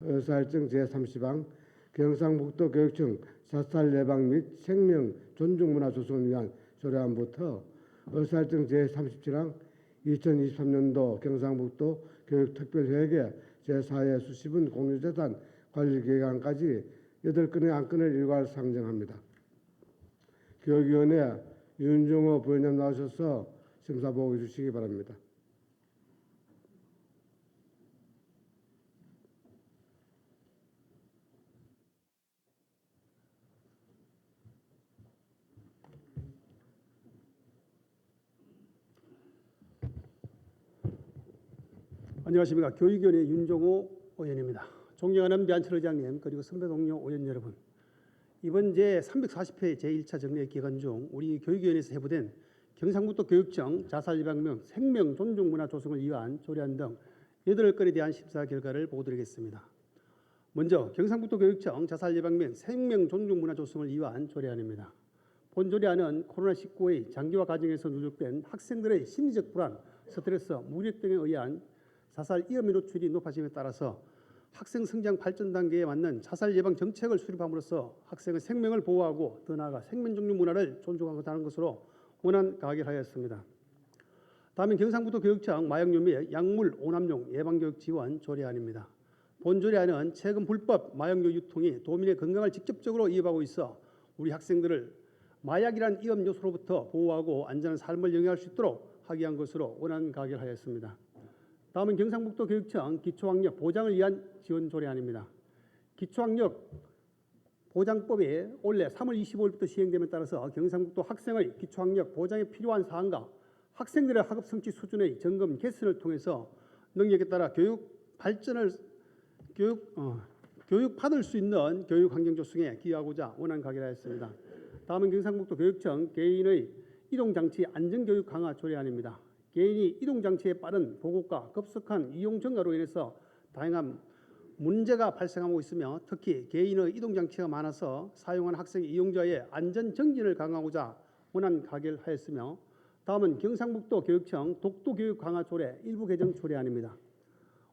의사일정 제30항 경상북도 교육청 자살 예방 및 생명 존중 문화 조성을 위한 조례안부터 의사일정 제37항 2023년도 경상북도 교육특별회계 제4회 수십은 공유재산 관리계획안까지 8건의 안건을 일괄 상정합니다. 교육위원회 윤종호 부위원장 나오셔서 심사 보고 주시기 바랍니다. 안녕하십니까. 교육위원회 윤종호 의원입니다. 존경하는 미안철 의장님 그리고 선배 동료 의원 여러분. 이번 제 340회 제1차 정례 기간 중 우리 교육위원회에서 해부된 경상북도 교육청 자살 예방명 생명 존중 문화 조성을 위한 조례안 등 8건에 대한 심사 결과를 보고드리겠습니다. 먼저 경상북도 교육청 자살 예방명 생명 존중 문화 조성을 위한 조례안입니다. 본 조례안은 코로나19의 장기화 과정에서 누적된 학생들의 심리적 불안, 스트레스, 무력 등에 의한 자살 위험의 노출이 높아짐에 따라서 학생 성장 발전 단계에 맞는 자살 예방 정책을 수립함으로써 학생의 생명을 보호하고 더 나아가 생명 종류 문화를 존중하고자 는 것으로 원안 가결하였습니다. 다음은 경상북도 교육청 마약류 및 약물 오남용 예방교육 지원 조례안입니다. 본 조례안은 최근 불법 마약류 유통이 도민의 건강을 직접적으로 위협하고 있어 우리 학생들을 마약이란 위험 요소로부터 보호하고 안전한 삶을 영위할 수 있도록 하기 위한 것으로 원안 가결하였습니다. 다음은 경상북도 교육청 기초학력 보장을 위한 지원 조례안입니다. 기초학력 보장법이 올해 3월 25일부터 시행됨에 따라서 경상북도 학생의 기초학력 보장에 필요한 사항과 학생들의 학업 성취 수준의 점검 개선을 통해서 능력에 따라 교육 발전을 교육 어, 교육 받을 수 있는 교육 환경 조성에 기여하고자 원안 가결하였습니다. 다음은 경상북도 교육청 개인의 이동 장치 안전 교육 강화 조례안입니다. 개인이 이동 장치에 빠른 보급과 급속한 이용 증가로 인해서 다양한 문제가 발생하고 있으며 특히 개인의 이동 장치가 많아서 사용하는 학생 이용자의 안전 정진을 강화하고자 원안 가결 하였으며 다음은 경상북도 교육청 독도 교육 강화 조례 일부 개정 조례안입니다.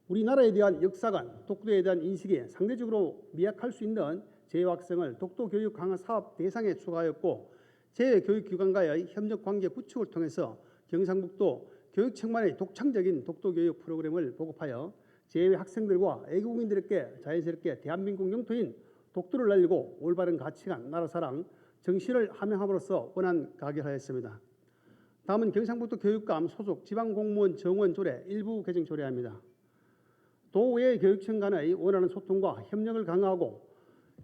우리나라에 대한 역사관, 독도에 대한 인식이 상대적으로 미약할 수 있는 재외학생을 독도 교육 강화 사업 대상에 추가하였고 재외 교육기관과의 협력 관계 구축을 통해서 경상북도 교육청만의 독창적인 독도 교육 프로그램을 보급하여 재외 학생들과 애국인들에게 자연스럽게 대한민국 영토인 독도를 날리고 올바른 가치관, 나라 사랑, 정신을 함양함으로써 원안 가결하였습니다. 다음은 경상북도 교육감 소속 지방공무원 정원 조례 일부 개정 조례입니다. 도외 교육청 간의 원하는 소통과 협력을 강화하고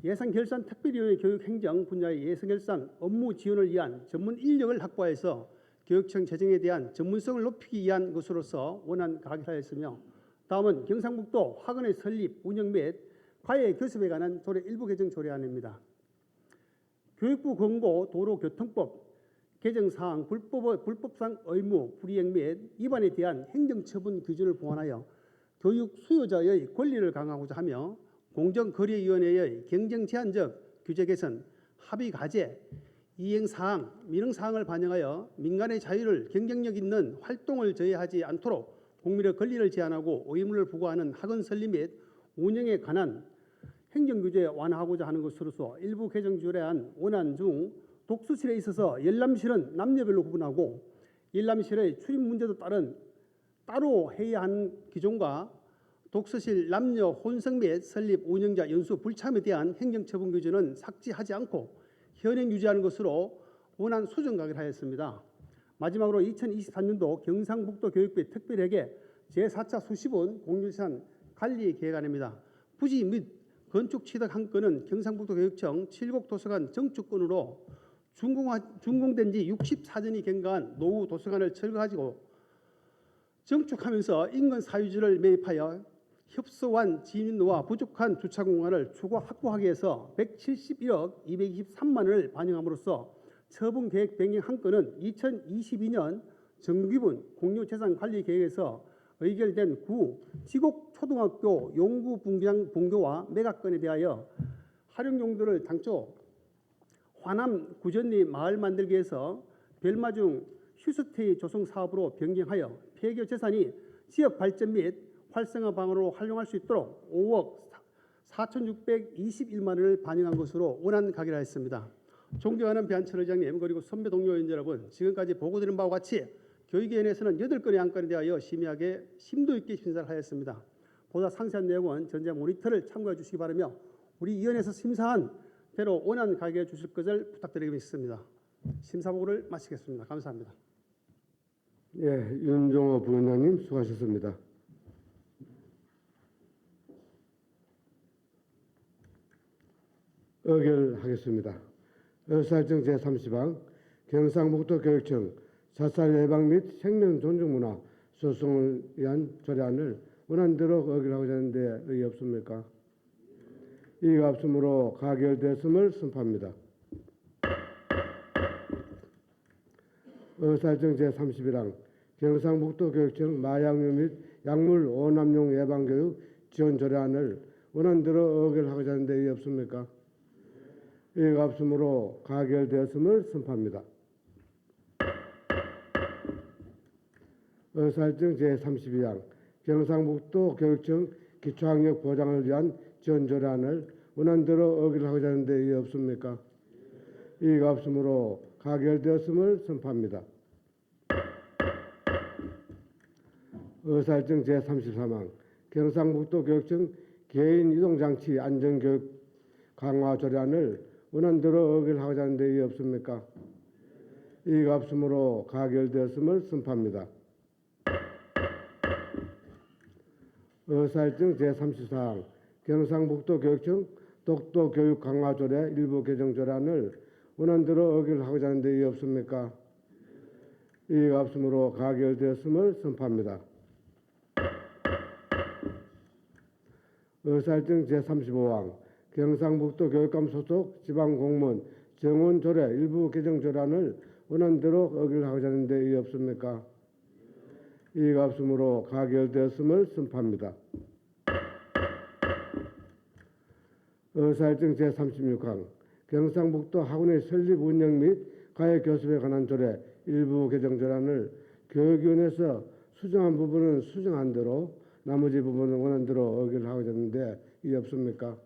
예산 결산 특별위원회 교육 행정 분야의 예산 결산 업무 지원을 위한 전문 인력을 확보해서 교육청 재정에 대한 전문성을 높이기 위한 것으로서 원안 가결하였으며 다음은 경상북도 학원의 설립, 운영 및 과외 교습에 관한 조례 일부 개정 조례안입니다. 교육부 권고 도로교통법 개정사항 불법, 불법상 의무, 불이행 및 위반에 대한 행정처분 기준을 보완하여 교육 수요자의 권리를 강화하고자 하며 공정거래위원회의 경쟁 제한적 규제 개선, 합의 과제, 이행 사항, 민영 사항을 반영하여 민간의 자유를 경쟁력 있는 활동을 저해하지 않도록 국민의 권리를 제한하고 의무를 부과하는 학원 설립 및 운영에 관한 행정 규제 완화하고자 하는 것으로서 일부 개정 조례안 원안 중 독서실에 있어서 열람실은 남녀별로 구분하고 열람실의 출입 문제도 따른 따로 하는 기존과 독서실 남녀 혼성 및 설립 운영자 연수 불참에 대한 행정처분 규정은 삭제하지 않고 현행 유지하는 것으로 원안 수정 가결 하였습니다. 마지막으로 2023년도 경상북도 교육부 특별회계 제4차 수십원 공유산 관리 계획안입니다. 부지 및 건축 취득 한 건은 경상북도 교육청 칠곡 도서관 정축권으로 준공화, 준공된 지 64년이 경과한 노후 도서관을 철거하고 정축하면서 인근 사유지를 매입하여 협소한 지인노와 부족한 주차 공간을 추가 확보하기 위해서 171억 223만 원을 반영함으로써 처분 계획 변경 한 건은 2022년 정기분 공유재산 관리 계획에서 의결된 구 지곡 초등학교 용구 분양 본교와 매각건에 대하여 활용 용도를 당초 화남 구전리 마을 만들기 위해서 별마중 휴스테이 조성 사업으로 변경하여 폐교 재산이 지역 발전 및 활성화 방으로 활용할 수 있도록 5억 4,621만 원을 반영한 것으로 원안 가결 하였습니다. 존경하는 배한철 의장님 그리고 선배 동료 의원 여러분 지금까지 보고드린 바와 같이 교육위원회에서는 8건의 안건에 대하여 심의하게 심도 있게 심사를 하였습니다. 보다 상세한 내용은 전자 모니터를 참고해 주시기 바라며 우리 위원회에서 심사한 대로 원안 가결해 주실 것을 부탁드리겠습니다. 심사 보고를 마치겠습니다. 감사합니다. 예, 윤종호 부원장님 수고하셨습니다. 의결하겠습니다. 의사일정 제30항 경상북도 교육청 자살 예방 및 생명 존중 문화 소송을 위한 조례안을 원안대로 의결하고자 하는데 의의 없습니까? 이가 없으므로 가결되었음을 선포합니다. 의사일정 제31항 경상북도 교육청 마약류 및 약물 오남용 예방교육 지원 조례안을 원안대로 의결하고자 하는데 의의 없습니까? 이가 없으므로 가결되었음을 선포합니다. 의사일정 제32항 경상북도 교육청 기초학력 보장을 위한 조례안을 원안대로 의결하고자 하는데 의의 없습니까? 이가 없으므로 가결되었음을 선포합니다. 의사일정 제33항 경상북도 교육청 개인 이동장치 안전교육 강화 조례안을 원안대로 의결하고자 하는데 의의 없습니까? 이가 없으므로 가결되었음을 선포합니다. 의사일정 제34항 경상북도 교육청 독도 교육 강화 조례 일부 개정 조례안을 원안대로 의결하고자 하는데 의의 없습니까? 이가 없으므로 가결되었음을 선포합니다. 의사일정 제35항 경상북도 교육감 소속 지방공무원 정원 조례 일부 개정 조례안을 원안대로 의결하고자 하는데 의의 없습니까? 이가 없으므로 가결되었음을 선포합니다. 의사일정 제36항 경상북도 학원의 설립 운영 및 가해 교습에 관한 조례 일부 개정 조례안을 교육위원회에서 수정한 부분은 수정한 대로 나머지 부분은 원안대로 의결하고자 하는데 이 없습니까?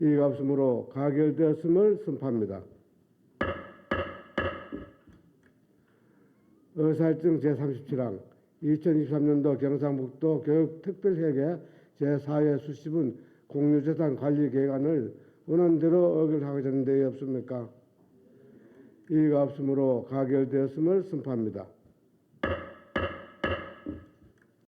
이가 없으므로 가결되었음을 선포합니다. 의사일정 제37항 2023년도 경상북도 교육특별회계 제4회 수시분 공유재산 관리 계획안을 원안대로 의결하고자 하는데 이 없습니까? 이가 없으므로 가결되었음을 선포합니다.